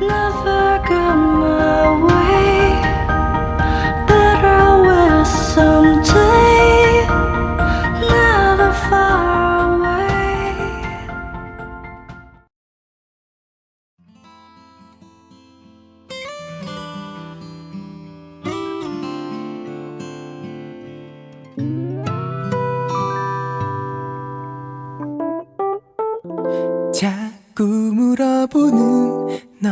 never got 자꾸 물어보는 너.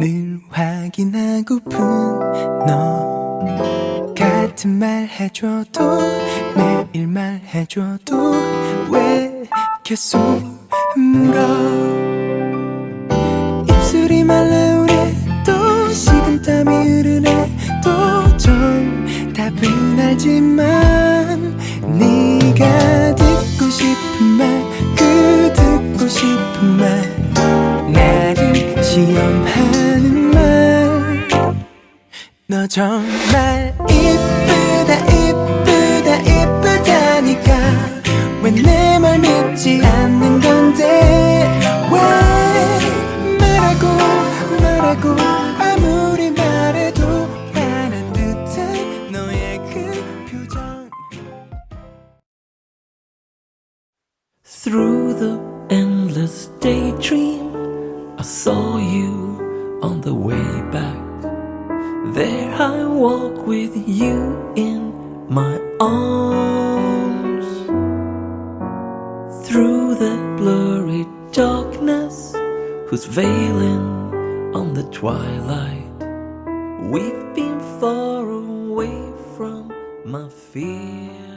늘 확인하고픈 너. 같은 말 해줘도 매일 말 해줘도 왜 계속 물어? 입술이 말라오래 또 식은땀이 흐르네. 또 정답은 알지만 시험하는 말. 너 정말 이쁘다 이쁘다 이쁘다니까. 왜 내 말 믿지 않는 건데? 왜 말하고 말하고 아무리 말해도 화난 듯한 너의 그 표정. Through the endless daydream, saw you on the way back. There I walk with you in my arms. Through the blurry darkness, who's veiling on the twilight, we've been far away from my fear.